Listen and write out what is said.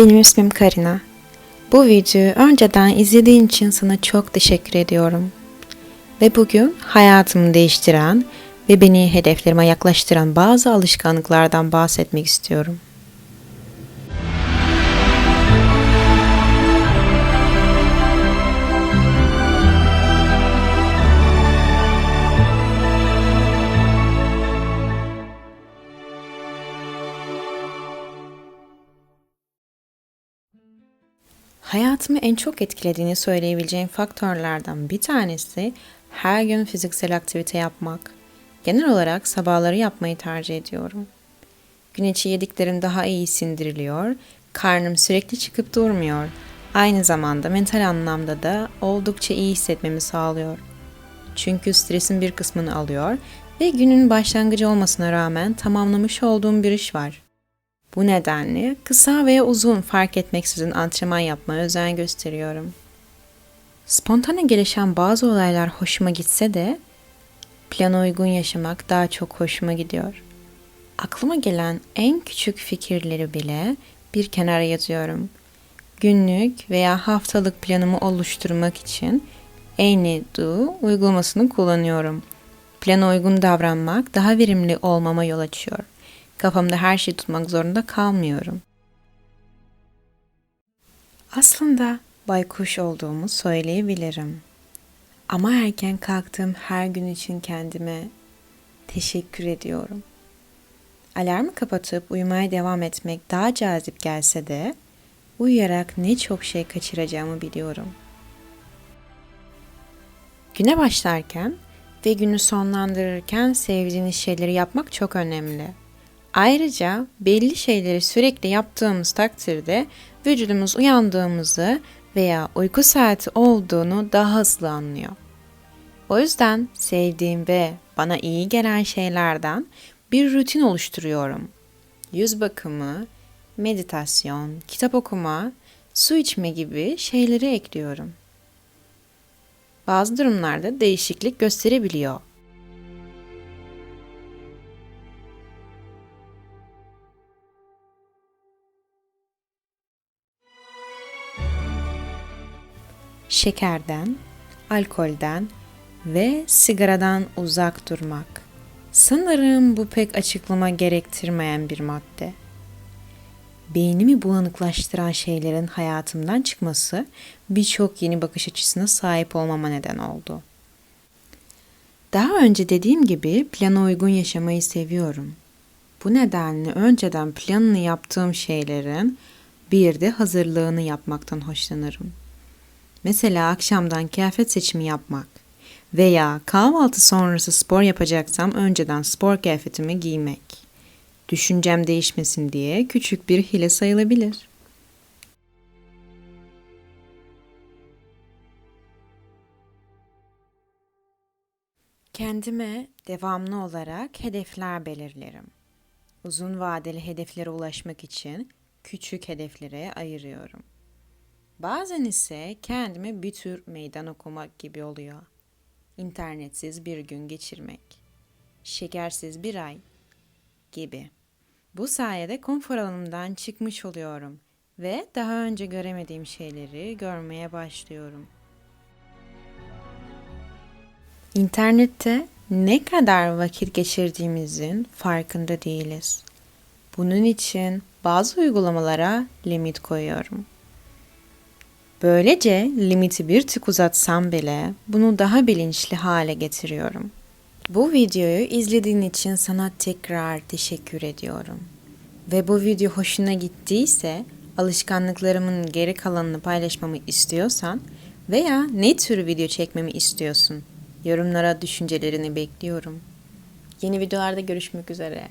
Benim ismim Karina. Bu videoyu önceden izlediğin için sana çok teşekkür ediyorum. Ve bugün hayatımı değiştiren ve beni hedeflerime yaklaştıran bazı alışkanlıklardan bahsetmek istiyorum. Hayatımı en çok etkilediğini söyleyebileceğim faktörlerden bir tanesi her gün fiziksel aktivite yapmak. Genel olarak sabahları yapmayı tercih ediyorum. Gün içi yediklerim daha iyi sindiriliyor, karnım sürekli çıkıp durmuyor. Aynı zamanda mental anlamda da oldukça iyi hissetmemi sağlıyor. Çünkü stresin bir kısmını alıyor ve günün başlangıcı olmasına rağmen tamamlamış olduğum bir iş var. Bu nedenle kısa veya uzun fark etmeksizin antrenman yapmaya özen gösteriyorum. Spontane gelişen bazı olaylar hoşuma gitse de plana uygun yaşamak daha çok hoşuma gidiyor. Aklıma gelen en küçük fikirleri bile bir kenara yazıyorum. Günlük veya haftalık planımı oluşturmak için Anydo uygulamasını kullanıyorum. Plana uygun davranmak daha verimli olmama yol açıyor. Kafamda her şeyi tutmak zorunda kalmıyorum. Aslında baykuş olduğumu söyleyebilirim. Ama erken kalktığım her gün için kendime teşekkür ediyorum. Alarmı kapatıp uyumaya devam etmek daha cazip gelse de uyuyarak ne çok şey kaçıracağımı biliyorum. Güne başlarken ve günü sonlandırırken sevdiğiniz şeyleri yapmak çok önemli. Ayrıca belli şeyleri sürekli yaptığımız takdirde vücudumuz uyandığımızı veya uyku saati olduğunu daha hızlı anlıyor. O yüzden sevdiğim ve bana iyi gelen şeylerden bir rutin oluşturuyorum. Yüz bakımı, meditasyon, kitap okuma, su içme gibi şeyleri ekliyorum. Bazı durumlarda değişiklik gösterebiliyor. Şekerden, alkolden ve sigaradan uzak durmak. Sanırım bu pek açıklama gerektirmeyen bir madde. Beynimi bulanıklaştıran şeylerin hayatımdan çıkması birçok yeni bakış açısına sahip olmama neden oldu. Daha önce dediğim gibi plana uygun yaşamayı seviyorum. Bu nedenle önceden planını yaptığım şeylerin bir de hazırlığını yapmaktan hoşlanırım. Mesela akşamdan kıyafet seçimi yapmak veya kahvaltı sonrası spor yapacaksam önceden spor kıyafetimi giymek. Düşüncem değişmesin diye küçük bir hile sayılabilir. Kendime devamlı olarak hedefler belirlerim. Uzun vadeli hedeflere ulaşmak için küçük hedeflere ayırıyorum. Bazen ise kendime bir tür meydan okumak gibi oluyor. İnternetsiz bir gün geçirmek, şekersiz bir ay gibi. Bu sayede konfor alanımdan çıkmış oluyorum ve daha önce göremediğim şeyleri görmeye başlıyorum. İnternette ne kadar vakit geçirdiğimizin farkında değiliz. Bunun için bazı uygulamalara limit koyuyorum. Böylece limiti bir tık uzatsam bile bunu daha bilinçli hale getiriyorum. Bu videoyu izlediğin için sana tekrar teşekkür ediyorum. Ve bu video hoşuna gittiyse alışkanlıklarımın geri kalanını paylaşmamı istiyorsan veya ne tür video çekmemi istiyorsun? Yorumlara düşüncelerini bekliyorum. Yeni videolarda görüşmek üzere.